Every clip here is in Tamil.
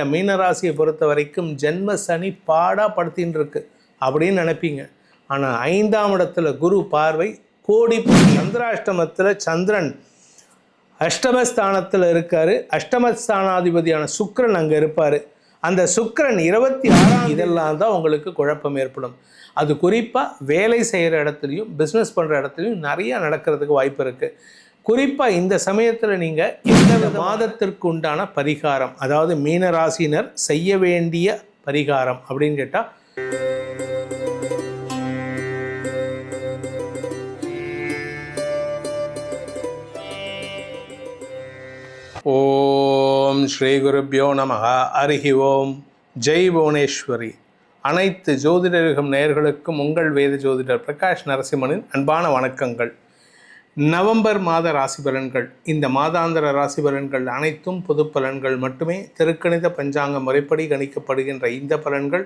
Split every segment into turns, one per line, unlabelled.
இந்த மீனராசியை பொறுத்த வரைக்கும் ஜென்ம சனி பாடா படுத்தின்னு இருக்கு அப்படின்னு நினைப்பீங்க. ஆனால் ஐந்தாம் இடத்துல குரு பார்வை கோடி சந்திராஷ்டமத்தில் சந்திரன் அஷ்டமஸ்தானத்தில் இருக்காரு. அஷ்டமஸ்தானாதிபதியான சுக்கரன் அங்கே இருப்பார். அந்த சுக்கரன் இருபத்தி ஆறாம் இதெல்லாம் தான் உங்களுக்கு குழப்பம் ஏற்படும். அது குறிப்பாக வேலை செய்கிற இடத்துலையும் பிஸ்னஸ் பண்ணுற இடத்துலையும் நிறையா நடக்கிறதுக்கு வாய்ப்பு இருக்குது குறிப்பாக இந்த சமயத்தில் நீங்கள் இந்த மாதத்திற்கு உண்டான பரிகாரம்? அதாவது மீன ராசினர் செய்ய வேண்டிய பரிகாரம் அப்படின்னு கேட்டால் ஓம் ஸ்ரீ குருப்பியோ நம அருகி ஓம். ஜெய் புவனேஸ்வரி. அனைத்து ஜோதிடர்களும் நேயர்களுக்கும் உங்கள் வேத ஜோதிடர் பிரகாஷ் நரசிம்மனின் அன்பான வணக்கங்கள். நவம்பர் மாத ராசி பலன்கள். இந்த மாதாந்திர ராசி பலன்கள் அனைத்தும் பொது பலன்கள் மட்டுமே. திருக்கணித பஞ்சாங்க முறைப்படி கணிக்கப்படுகின்ற இந்த பலன்கள்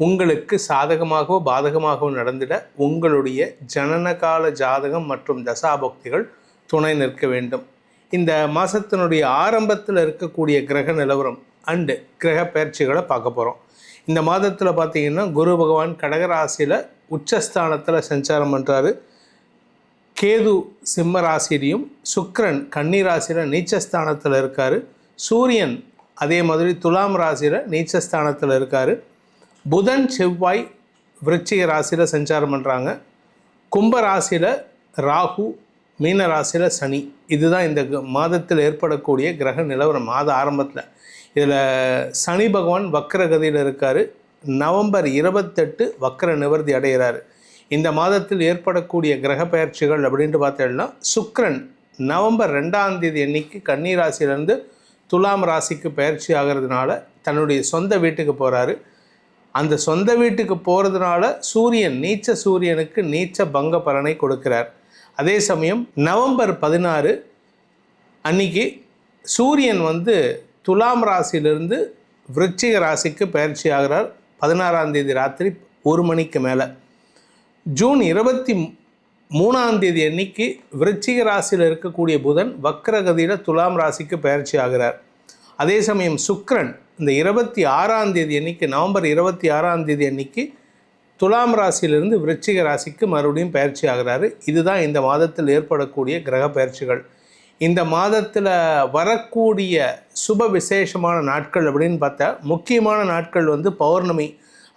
உங்களுக்கு சாதகமாகவோ பாதகமாகவோ நடந்திட உங்களுடைய ஜனனகால ஜாதகம் மற்றும் தசாபக்திகள் துணை நிற்க வேண்டும். இந்த மாதத்தினுடைய ஆரம்பத்தில் இருக்கக்கூடிய கிரக நிலவரம் அண்டு கிரக பயிற்சிகளை பார்க்க போகிறோம் இந்த மாதத்தில் பார்த்தீங்கன்னா குரு பகவான் கடகராசியில் உச்சஸ்தானத்தில் சஞ்சாரம் பண்ணுறாரு கேது சிம்ம ராசிலையும் சுக்கரன் கன்னி ராசியில் நீச்சஸ்தானத்தில் இருக்கார். சூரியன் அதே மாதிரி துலாம் ராசியில் நீச்சஸ்தானத்தில் இருக்கார். புதன் செவ்வாய் விருச்சிக ராசியில் சஞ்சாரம் பண்ணுறாங்க கும்ப ராசியில் ராகு மீன ராசியில் சனி. இதுதான் இந்த மாதத்தில் ஏற்படக்கூடிய கிரக நிலவரம் மாத ஆரம்பத்தில். இதில் சனி பகவான் வக்கரகதியில் இருக்கார். நவம்பர் இருபத்தெட்டு வக்கர நிவர்த்தி அடைகிறாரு இந்த மாதத்தில் ஏற்படக்கூடிய கிரக பயிற்சிகள் அப்படின்ட்டு பார்த்தோம்னா சுக்ரன் நவம்பர் ரெண்டாம் தேதி அன்னைக்கு கன்னி ராசியிலேருந்து துலாம் ராசிக்கு பயிற்சி ஆகிறதுனால தன்னுடைய சொந்த வீட்டுக்கு போகிறாரு அந்த சொந்த வீட்டுக்கு போகிறதுனால சூரியன் நீச்ச சூரியனுக்கு நீச்ச பங்க பலனை கொடுக்கிறார். அதே சமயம் நவம்பர் பதினாறு அன்னைக்கு சூரியன் வந்து துலாம் ராசியிலிருந்து விருச்சிக ராசிக்கு பயிற்சி ஆகிறார். பதினாறாம் தேதி ராத்திரி ஒரு மணிக்கு மேலே. ஜூன் இருபத்தி மூணாம் தேதி அன்னைக்கு விருச்சிக ராசியில் இருக்கக்கூடிய புதன் வக்ரகதியில் துலாம் ராசிக்கு பயிற்சி ஆகிறார். அதே சமயம் சுக்ரன் இந்த இருபத்தி ஆறாம் தேதி அன்னைக்கு நவம்பர் இருபத்தி ஆறாம் தேதி அன்னைக்கு துலாம் ராசியிலிருந்து விருச்சிக ராசிக்கு மறுபடியும் பயிற்சி ஆகிறாரு. இதுதான் இந்த மாதத்தில் ஏற்படக்கூடிய கிரக பயிற்சிகள். இந்த மாதத்தில் வரக்கூடிய சுப விசேஷமான நாட்கள் அப்படின்னு பார்த்தா முக்கியமான நாட்கள் வந்து பௌர்ணமி.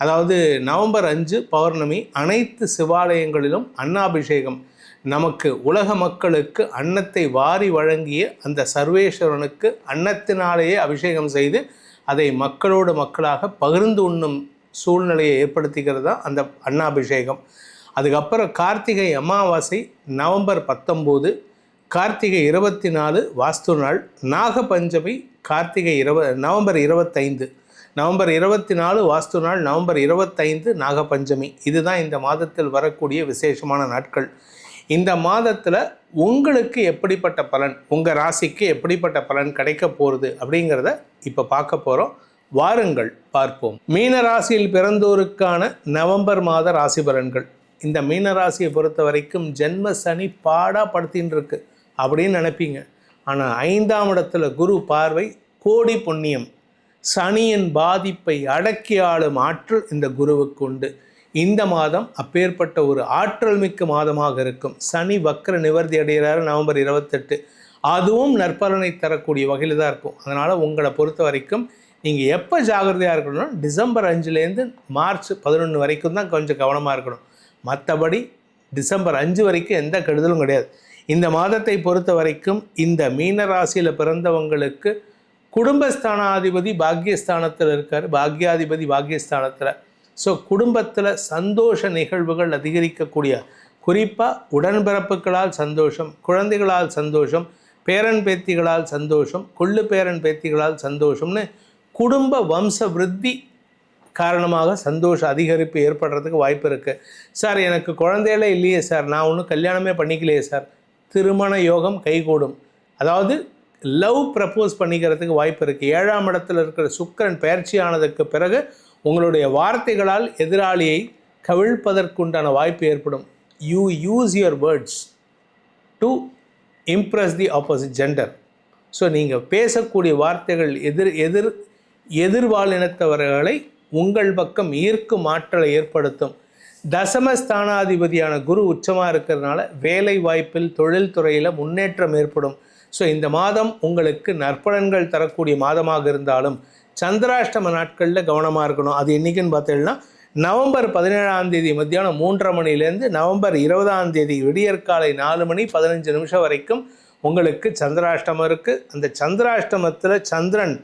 அதாவது நவம்பர் அஞ்சு பௌர்ணமி அனைத்து சிவாலயங்களிலும் அன்னாபிஷேகம். நமக்கு உலக மக்களுக்கு அன்னத்தை வாரி வழங்கிய அந்த சர்வேஸ்வரனுக்கு அன்னத்தினாலேயே அபிஷேகம் செய்து அதை மக்களோடு மக்களாக பகிர்ந்து உண்ணும் சூழ்நிலையை ஏற்படுத்திக்கிறது தான் அந்த அன்னாபிஷேகம். அதுக்கப்புறம் கார்த்திகை அமாவாசை நவம்பர் பத்தொம்போது கார்த்திகை இருபத்தி நாலு வாஸ்து நாள் நாகபஞ்சமி கார்த்திகை இரவ நவம்பர் இருபத்தைந்து. நவம்பர் இருபத்தி நாலு வாஸ்து நாள் நவம்பர் இருபத்தைந்து நாகபஞ்சமி. இதுதான் இந்த மாதத்தில் வரக்கூடிய விசேஷமான நாட்கள். இந்த மாதத்தில் உங்களுக்கு எப்படிப்பட்ட பலன் உங்கள் ராசிக்கு எப்படிப்பட்ட பலன் கிடைக்க போகிறது அப்படிங்கிறத இப்போ பார்க்க போகிறோம் வாருங்கள் பார்ப்போம். மீன ராசியில் பிறந்தோருக்கான நவம்பர் மாத ராசி பலன்கள். இந்த மீன ராசியை பொறுத்த வரைக்கும் ஜென்ம சனி பாடா படுத்தின்னு இருக்கு அப்படின்னு நினைப்பீங்க. ஆனால் ஐந்தாம் இடத்துல குரு பார்வை கோடி புண்ணியம். சனியின் பாதிப்பை அடக்கி ஆளும் ஆற்றல் இந்த குருவுக்கு உண்டு. இந்த மாதம் அப்பேற்பட்ட ஒரு ஆற்றல் மிக்க மாதமாக இருக்கும். சனி வக்கர நிவர்த்தி அடைகிறாரு நவம்பர் இருபத்தெட்டு. அதுவும் நற்பலனை தரக்கூடிய வகையில் தான் இருக்கும். அதனால் உங்களை பொறுத்த வரைக்கும் நீங்கள் எப்போ ஜாகிரதையாக இருக்கணும்னா டிசம்பர் அஞ்சுலேருந்து மார்ச் பதினொன்று வரைக்கும் தான் கொஞ்சம் கவனமாக இருக்கணும். மற்றபடி டிசம்பர் அஞ்சு வரைக்கும் எந்த கெடுதலும் கிடையாது. இந்த மாதத்தை பொறுத்த வரைக்கும் இந்த மீனராசியில் பிறந்தவங்களுக்கு குடும்பஸ்தானாதிபதி பாக்கியஸ்தானத்தில் இருக்கார். பாக்யாதிபதி பாக்கியஸ்தானத்தில் ஸோ குடும்பத்தில் சந்தோஷ நிகழ்வுகள் அதிகரிக்கக்கூடிய குறிப்பாக உடன்பிறப்புகளால் சந்தோஷம் குழந்தைகளால் சந்தோஷம் பேரன் பேத்திகளால் சந்தோஷம் கொள்ளு பேரன் பேத்திகளால் சந்தோஷம்னு குடும்ப வம்ச விருத்தி காரணமாக சந்தோஷ அதிகரிப்பு ஏற்படுறதுக்கு வாய்ப்பு இருக்குது சார் எனக்கு குழந்தைகளே இல்லையே சார். நான் ஒன்றும் கல்யாணமே பண்ணிக்கலையே சார். திருமண யோகம் கைகூடும். அதாவது லவ் ப்ரப்போஸ் பண்ணிக்கிறதுக்கு வாய்ப்பு இருக்குது ஏழாம் இடத்தில் இருக்கிற சுக்கிரன் பயிற்சியானதுக்கு பிறகு உங்களுடைய வார்த்தைகளால் எதிராளியை கவிழ்ப்பதற்குண்டான வாய்ப்பு ஏற்படும். You use your words to impress the opposite gender so நீங்கள் பேசக்கூடிய வார்த்தைகள் எதிர் எதிர் எதிர்வாழினத்தவர்களை உங்கள் பக்கம் ஈர்க்கும் ஆற்றலை ஏற்படுத்தும். தசமஸ்தானாதிபதியான குரு உச்சமாக இருக்கிறதுனால வேலை வாய்ப்பில் தொழில்துறையில் முன்னேற்றம் ஏற்படும். ஸோ இந்த மாதம் உங்களுக்கு நற்பலன்கள் தரக்கூடிய மாதமாக இருந்தாலும் சந்திராஷ்டம நாட்களில் கவனமாக இருக்கணும். அது என்றைக்குன்னு பார்த்தீங்கன்னா நவம்பர் பதினேழாம் தேதி மத்தியானம் மூன்றரை மணிலேருந்து நவம்பர் இருபதாம் தேதி விடியற்காலை நாலு மணி பதினஞ்சு நிமிஷம் வரைக்கும் உங்களுக்கு சந்திராஷ்டமம் இருக்குது அந்த சந்திராஷ்டமத்தில் சந்திரன்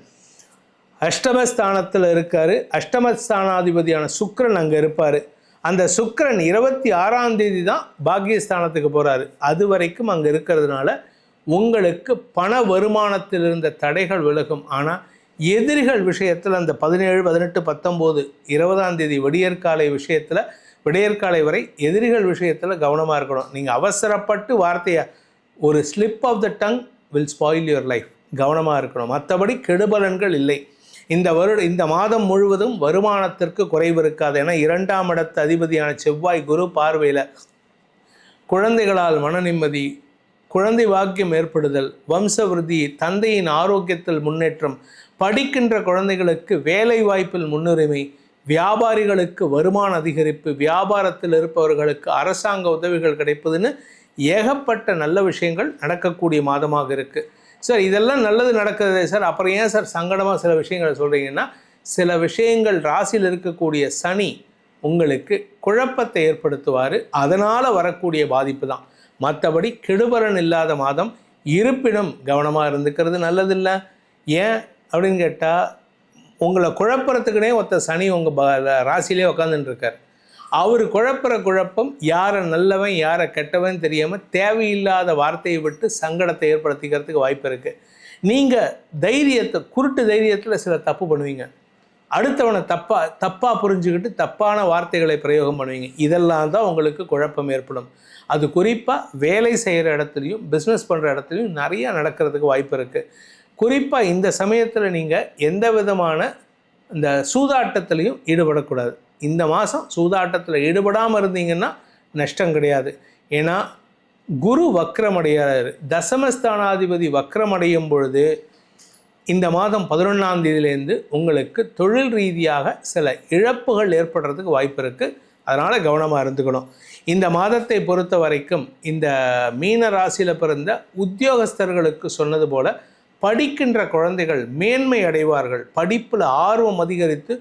அஷ்டமஸ்தானத்தில் இருக்கார். அஷ்டமஸ்தானாதிபதியான சுக்கிரன் அங்கே இருப்பார். அந்த சுக்கரன் இருபத்தி ஆறாம் தேதி தான் பாக்கியஸ்தானத்துக்கு போகிறாரு அது வரைக்கும் அங்கே இருக்கிறதுனால உங்களுக்கு பண வருமானத்தில் இருந்த தடைகள் விலகும். ஆனால் எதிரிகள் விஷயத்தில் அந்த பதினேழு பதினெட்டு பத்தொம்போது இருபதாம் தேதி விடியற்காலை விஷயத்தில் விடியற்காலை வரை எதிரிகள் விஷயத்தில் கவனமாக இருக்கணும். நீங்கள் அவசரப்பட்டு வார்த்தையை ஒரு slip of the tongue will spoil your life கவனமாக இருக்கணும். மற்றபடி கெடுபலன்கள் இல்லை. இந்த வருட இந்த மாதம் முழுவதும் வருமானத்திற்கு குறைவு இருக்காது. ஏன்னா இரண்டாம் இடத்து அதிபதியான செவ்வாய் குரு பார்வையில் குழந்தைகளால் மன நிம்மதி குழந்தை வாக்கியம் ஏற்படுதல் வம்ச தந்தையின் ஆரோக்கியத்தில் முன்னேற்றம் படிக்கின்ற குழந்தைகளுக்கு வேலை வாய்ப்பில் முன்னுரிமை வியாபாரிகளுக்கு வருமான அதிகரிப்பு வியாபாரத்தில் இருப்பவர்களுக்கு அரசாங்க உதவிகள் கிடைப்பதுன்னு ஏகப்பட்ட நல்ல விஷயங்கள் நடக்கக்கூடிய மாதமாக இருக்குது சார் இதெல்லாம் நல்லது நடக்குது சார். அப்புறம் ஏன் சார் சங்கடமாக சில விஷயங்களை சொல்கிறீங்கன்னா சில விஷயங்கள் ராசியில் இருக்கக்கூடிய சனி உங்களுக்கு குழப்பத்தை ஏற்படுத்துவார். அதனால் வரக்கூடிய பாதிப்பு தான். மற்றபடி கெடுபலன் இல்லாத மாதம் இருப்பினும் கவனமாக இருந்துக்கிறது நல்லதில்லை. ஏன் அப்படின்னு கேட்டால் உங்களை குழப்புறத்துக்குனே ஒருத்த சனி உங்கள் ப ராசியிலே அவர் குழப்புற குழப்பம் யாரை நல்லவன் யாரை கெட்டவன் தெரியாமல் தேவையில்லாத வார்த்தையை விட்டு சங்கடத்தை ஏற்படுத்திக்கிறதுக்கு வாய்ப்பு இருக்குது நீங்கள் தைரியத்தை குருட்டு தைரியத்தில் சில தப்பு பண்ணுவீங்க. அடுத்தவனை தப்பாக தப்பாக புரிஞ்சுக்கிட்டு தப்பான வார்த்தைகளை பிரயோகம் பண்ணுவீங்க. இதெல்லாம் தான் உங்களுக்கு குழப்பம் ஏற்படும். அது குறிப்பாக வேலை செய்கிற இடத்துலையும் பிஸ்னஸ் பண்ணுற இடத்துலையும் நிறையா நடக்கிறதுக்கு வாய்ப்பு இருக்குது குறிப்பாக இந்த சமயத்தில் நீங்கள் எந்த விதமான இந்த சூதாட்டத்திலையும் ஈடுபடக்கூடாது. இந்த மாதம் சூதாட்டத்தில் ஈடுபடாமல் இருந்தீங்கன்னா நஷ்டம் கிடையாது. ஏன்னா குரு வக்ரமடைகிறார் தசமஸ்தானாதிபதி வக்ரமடையும் பொழுது இந்த மாதம் பதினொன்றாம் தேதியிலேருந்து உங்களுக்கு தொழில் ரீதியாக சில இழப்புகள் ஏற்படுறதுக்கு வாய்ப்பு இருக்குது அதனால் கவனமாக இருந்துக்கணும். இந்த மாதத்தை பொறுத்த வரைக்கும் இந்த மீன ராசியில் பிறந்த உத்தியோகஸ்தர்களுக்கு சொன்னது போல் படிக்கின்ற குழந்தைகள் மேன்மை அடைவார்கள். படிப்பில் ஆர்வம் அதிகரித்து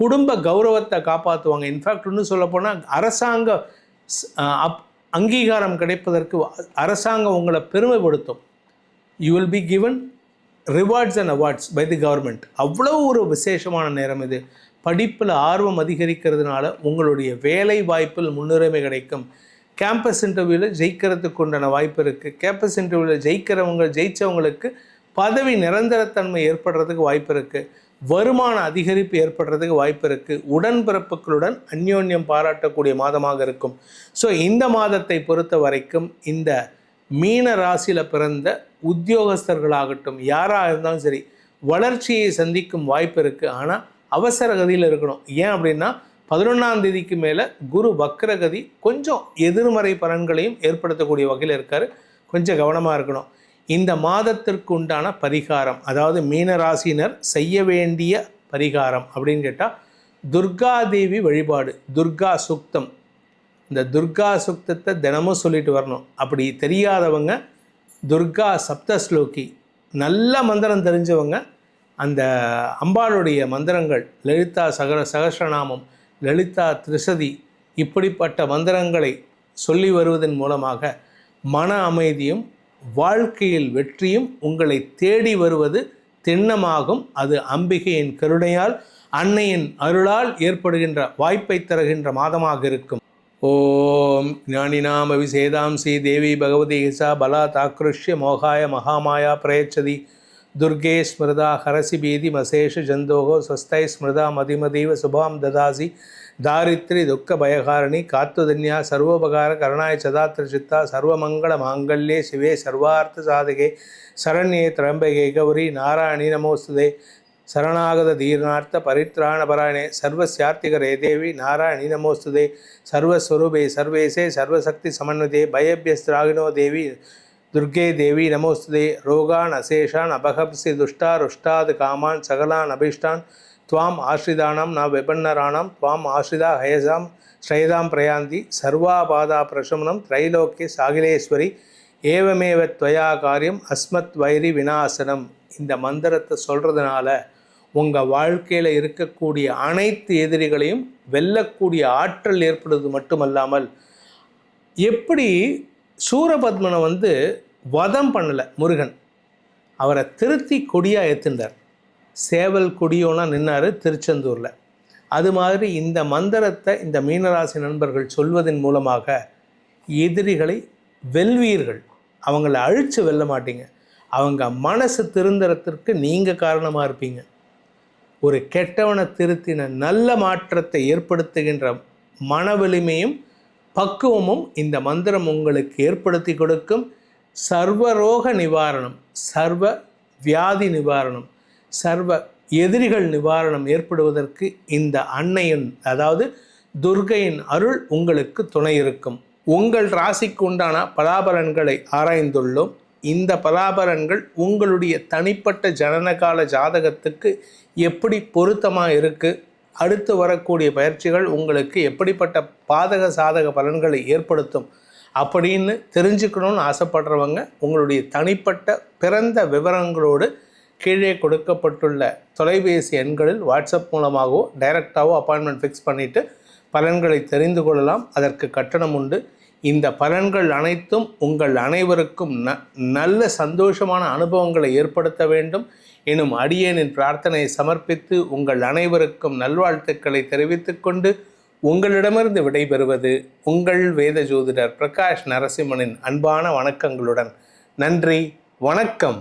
குடும்ப கௌரவத்தை காப்பாற்றுவாங்க இன்ஃபேக்ட் இன்னும் சொல்லப்போனால் அரசாங்க அப் அங்கீகாரம் கிடைப்பதற்கு அரசாங்கம் உங்களை பெருமைப்படுத்தும். You will be given rewards and awards by the government அவ்வளோ ஒரு விசேஷமான நேரம் இது. படிப்பில் ஆர்வம் அதிகரிக்கிறதுனால உங்களுடைய வேலை வாய்ப்பில் முன்னுரிமை கிடைக்கும். கேம்பஸ் இன்டர்வியூவில் ஜெயிக்கிறதுக்கு உண்டான வாய்ப்பு இருக்குது கேம்பஸ் இன்டர்வியூவில் ஜெயிக்கிறவங்க ஜெயித்தவங்களுக்கு பதவி நிரந்தரத்தன்மை ஏற்படுறதுக்கு வாய்ப்பு இருக்குது வருமான அதிகரிப்பு ஏற்படுறதுக்கு வாய்ப்பு இருக்குது உடன்பிறப்புகளுடன் அந்யோன்யம் பாராட்டக்கூடிய மாதமாக இருக்கும். ஸோ இந்த மாதத்தை பொறுத்த வரைக்கும் இந்த மீன ராசியில் பிறந்த உத்தியோகஸ்தர்களாகட்டும் யாராக இருந்தாலும் சரி வளர்ச்சியை சந்திக்கும் வாய்ப்பு இருக்குது ஆனால் அவசர கதியில் இருக்கணும். ஏன் அப்படின்னா பதினொன்றாம் தேதிக்கு மேலே குரு வக்ரகதி கொஞ்சம் எதிர்மறை பலன்களையும் ஏற்படுத்தக்கூடிய வகையில் இருக்கார். கொஞ்சம் கவனமாக இருக்கணும். இந்த மாதத்திற்கு உண்டான பரிகாரம் அதாவது மீனராசினர் செய்ய வேண்டிய பரிகாரம் அப்படின்னு கேட்டால் துர்காதேவி வழிபாடு துர்கா சுக்தம் இந்த துர்கா சுக்தத்தை தினமும் சொல்லிட்டு வரணும். அப்படி தெரியாதவங்க துர்கா சப்தஸ்லோகி நல்ல மந்திரம் தெரிஞ்சவங்க அந்த அம்பாளுடைய மந்திரங்கள் லலிதா சகர சகஸ்ரநாமம் லலிதா திரிசதி இப்படிப்பட்ட மந்திரங்களை சொல்லி வருவதன் மூலமாக மன அமைதியும் வாழ்க்கையில் வெற்றியும் உங்களை தேடி வருவது திண்ணமாகும். அது அம்பிகையின் கருணையால் அன்னையின் அருளால் ஏற்படுகின்ற வாய்ப்பை தருகின்ற மாதமாக இருக்கும். ಓಂ ಜ್ಞಾನಿನಾಮವಿಸೇದಾಂಸಿ ದೇವಿ ಭಗವತಿ ಸಾ ಬಲಾತಾಕೃಷ್ಯ ಮೋಹಾಯ ಮಹಾಮಾಯ ಪ್ರಯಚ್ಛದಿ ದುರ್ಗೆ ಸ್ಮೃದಾ ಹರಸಿ ಬೀದಿ ಮಸೇಷ ಜಂದೋಹೋ ಸ್ವಸ್ಥೈ ಸ್ಮೃದಾ ಮದಿಮದೀವ ಶುಭಾಂ ದದಾಸಿ ದಾರಿತ್ರಿ ದುಃಖ ಭಯಕಾರಣಿ ಕಾತ್ವಧನ್ಯ ಸರ್ವೋಪಕಾರ ಕರುಣಾಯ ಚದಾತ್ರ ಚಿತ್ತ ಸರ್ವಮಂಗಳ ಮಾಂಗಲ್ಯೇ ಶಿವೇ ಸರ್ವಾರ್ಥ ಸಾಧಕೆ ಶರಣ್ಯೇ ತ್ರಂಬೆಗೆ ಗೌರಿ ನಾರಾಯಣಿ ನಮೋಸ್ತುದೆ சரணாகத தீர்ணார்த்த பரித்ராணபராயணே சர்வசியார்த்திகரே தேவி நாராயணி நமோஸ்துதே. சர்வஸ்வரூபே சர்வேசே சர்வசக்தி சமன்வதே பயபியஸ்திராகினோ தேவி துர்கே தேவி நமோஸ்துதே. ரோகான் அசேஷான் அபகப்சி துஷ்டா ருஷ்டாது காமான் சகலான் அபிஷ்டான். துவாம் ஆஸ்ரிதானாம் ந விபன்னராணாம் துவாம் ஆஸ்ரிதா ஹயசாம் ஸ்ரயதாம் பிரயாந்தி. சர்வாபாதா பிரசமனம் திரைலோக்கிய சாகிலேஸ்வரி. ஏவமேவ துவயா காரியம் அஸ்மத் வைரி வினாசனம் இந்த மந்திரத்தை சொல்கிறதுனால உங்கள் வாழ்க்கையில் இருக்கக்கூடிய அனைத்து எதிரிகளையும் வெல்லக்கூடிய ஆற்றல் ஏற்படுவது மட்டுமல்லாமல் எப்படி சூரபத்மனை வந்து வதம் பண்ணலை முருகன்? அவரை திருத்தி கொடியாக ஏற்றுண்டார் சேவல் கொடியோனா நின்னார் திருச்செந்தூரில். அது மாதிரி இந்த மந்திரத்தை இந்த மீனராசி நண்பர்கள் சொல்வதன் மூலமாக எதிரிகளை வெல்வீர்கள். அவங்கள அழித்து வெல்ல மாட்டீங்க. அவங்க மனசு திருந்தறத்திற்கு நீங்கள் காரணமாக இருப்பீங்க. ஒரு கெட்டவனை திருத்தின நல்ல மாற்றத்தை ஏற்படுத்துகின்ற மன வலிமையும் பக்குவமும் இந்த மந்திரம் உங்களுக்கு ஏற்படுத்தி கொடுக்கும். சர்வரோக நிவாரணம் சர்வ வியாதி நிவாரணம் சர்வ எதிரிகள் நிவாரணம் ஏற்படுவதற்கு இந்த அன்னையின் அதாவது துர்கையின் அருள் உங்களுக்கு துணை இருக்கும். உங்கள் ராசிக்கு உண்டான பலாபலன்களை ஆராய்ந்துள்ளோம். இந்த பலாபலன்கள் உங்களுடைய தனிப்பட்ட ஜனனகால ஜாதகத்துக்கு எப்படி பொருத்தமாக இருக்குது அடுத்து வரக்கூடிய பயிற்சிகள் உங்களுக்கு எப்படிப்பட்ட பாதக சாதக பலன்களை ஏற்படுத்தும் அப்படின்னு தெரிஞ்சுக்கணும்னு ஆசைப்படுறவங்க உங்களுடைய தனிப்பட்ட பிறந்த விவரங்களோடு கீழே கொடுக்கப்பட்டுள்ள தொலைபேசி எண்களில் வாட்ஸ்அப் மூலமாகவோ டைரெக்டாகவோ அப்பாயின்மெண்ட் ஃபிக்ஸ் பண்ணிவிட்டு பலன்களை தெரிந்து கொள்ளலாம். அதற்கு கட்டணம் உண்டு. இந்த பலன்கள் அனைத்தும் உங்கள் அனைவருக்கும் ந நல்ல சந்தோஷமான அனுபவங்களை ஏற்படுத்த வேண்டும். எனும் அடியேனின் பிரார்த்தனையை சமர்ப்பித்து உங்கள் அனைவருக்கும் நல்வாழ்த்துக்களை தெரிவித்துக்கொண்டு உங்களிடமிருந்து விடைபெறுவது உங்கள் வேத ஜோதிடர் பிரகாஷ் நரசிம்மனின் அன்பான வணக்கங்களுடன். நன்றி வணக்கம்.